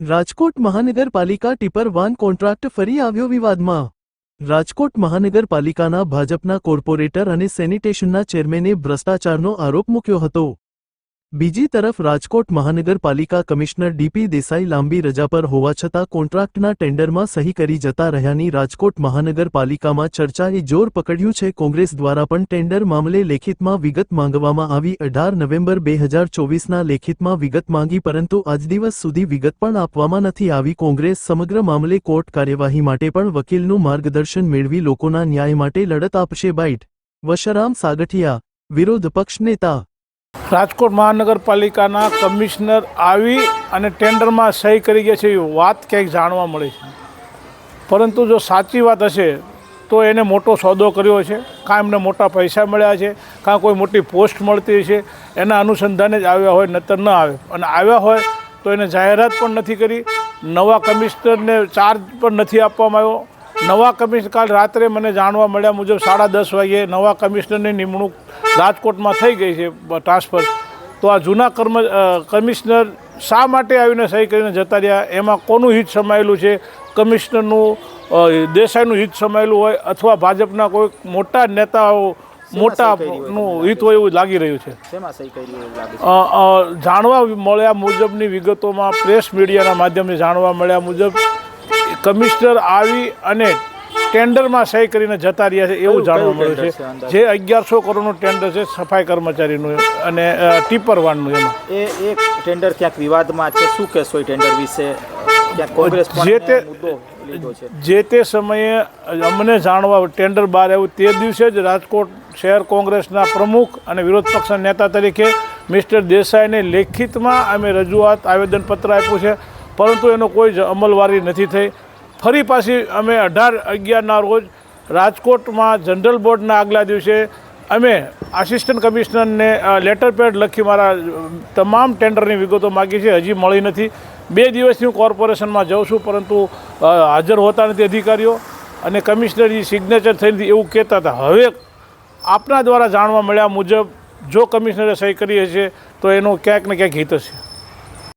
રાજકોટ મહાનગરપાલિકા tipper van contract ફરી આવ્યો વિવાદમાં. રાજકોટ મહાનગરપાલિકાના ભાજપના કોર્પોરેટર અને સેનિટેશનના ચેરમેને ભ્રષ્ટાચારનો આરોપ મૂક્યો હતો. બીજી તરફ રાજકોટ મહાનગરપાલિકા કમિશનર ડીપી દેસાઈ લાંબી રજા પર હોવા છતાં કોન્ટ્રાક્ટના ટેન્ડરમાં સહી કરી જતા રહ્યાની રાજકોટ મહાનગરપાલિકામાં ચર્ચાએ જોર પકડ્યું છે. કોંગ્રેસ દ્વારા પણ ટેન્ડર મામલે લેખિતમાં વિગત માંગવામાં આવી. અઢાર નવેમ્બર બે હજાર ચોવીસના લેખિતમાં વિગત માંગી પરંતુ આજ દિવસ સુધી વિગત પણ આપવામાં નથી આવી. કોંગ્રેસ સમગ્ર મામલે કોર્ટ કાર્યવાહી માટે પણ વકીલનું માર્ગદર્શન મેળવી લોકોના ન્યાય માટે લડત આપશે. બાઇટ વશરામ સાગઠિયા વિરોધ પક્ષ નેતા રાજકોટ મહાનગરપાલિકાના કમિશનર આવી અને ટેન્ડરમાં સહી કરી ગયા છે એવી વાત ક્યાંક જાણવા મળે છે. પરંતુ જો સાચી વાત હશે, તો એને મોટો સોદો કર્યો છે. કાં એમને મોટા પૈસા મળ્યા છે, કાં કોઈ મોટી પોસ્ટ મળતી છે, એના અનુસંધાને જ આવ્યા હોય, નતર ન આવે. અને આવ્યા હોય, તો એને જાહેરાત પણ નથી કરી, નવા કમિશનરને ચાર્જ પણ નથી આપવામાં આવ્યો નવા કમિશનર કાલ રાત્રે મને જાણવા મળ્યા મુજબ સાડા દસ વાગ્યે નવા કમિશનરની નિમણૂક રાજકોટમાં થઈ ગઈ છે ટ્રાન્સફર. તો આ જૂના કર્મ કમિશનર શા માટે આવીને સહી કરીને જતા રહ્યા? એમાં કોનું હિત સમાયેલું છે? કમિશનરનું દેસાઈનું હિત સમાયેલું હોય અથવા ભાજપના કોઈ મોટા નેતાઓ મોટા સહી કરી હોય? નું હિત હોય એવું લાગી રહ્યું છે? જાણવા મળ્યા મુજબની વિગતોમાં પ્રેસ મીડિયાના માધ્યમથી જાણવા મળ્યા મુજબ કમિશનર આવી અને ટેન્ડરમાં સહી કરીને જતા રહ્યા છે એવું જાણવા મળ્યું છે. જે અગિયારસો કરોડનું ટેન્ડર છે સફાઈ કર્મચારીનું અને ટીપર વાનનું એમાં. એ એક ટેન્ડર ક્યાંક વિવાદમાં છે? શું કહેશો એ ટેન્ડર વિશે? જે તે- જે તે સમયે અમને જાણવા ટેન્ડર બહાર આવ્યું તે દિવસે જ રાજકોટ શહેર કોંગ્રેસના પ્રમુખ અને વિરોધ પક્ષના નેતા તરીકે મિસ્ટર દેસાઈને લેખિતમાં અમે રજૂઆત આવેદનપત્ર આપ્યું છે. પરંતુ એનો કોઈ જ અમલવારી નથી થઈ. ફરી પાછી અમે અઢાર અગિયારના રોજ રાજકોટમાં જનરલ બોર્ડના આગલા દિવસે અમે આસિસ્ટન્ટ કમિશનરને લેટર પેડ લખી મારા તમામ ટેન્ડરની વિગતો માગી છે. હજી મળી નથી. બે દિવસથી હું કોર્પોરેશનમાં જાઉં છું, પરંતુ હાજર હોતા નથી અધિકારીઓ. અને કમિશનરજી સિગ્નેચર થઈ નથી એવું કહેતા હતા. હવે આપના દ્વારા જાણવા મળ્યા મુજબ, જો કમિશનરે સહી કરી હશે, તો એનું ક્યાંક ને ક્યાંક હિત હશે.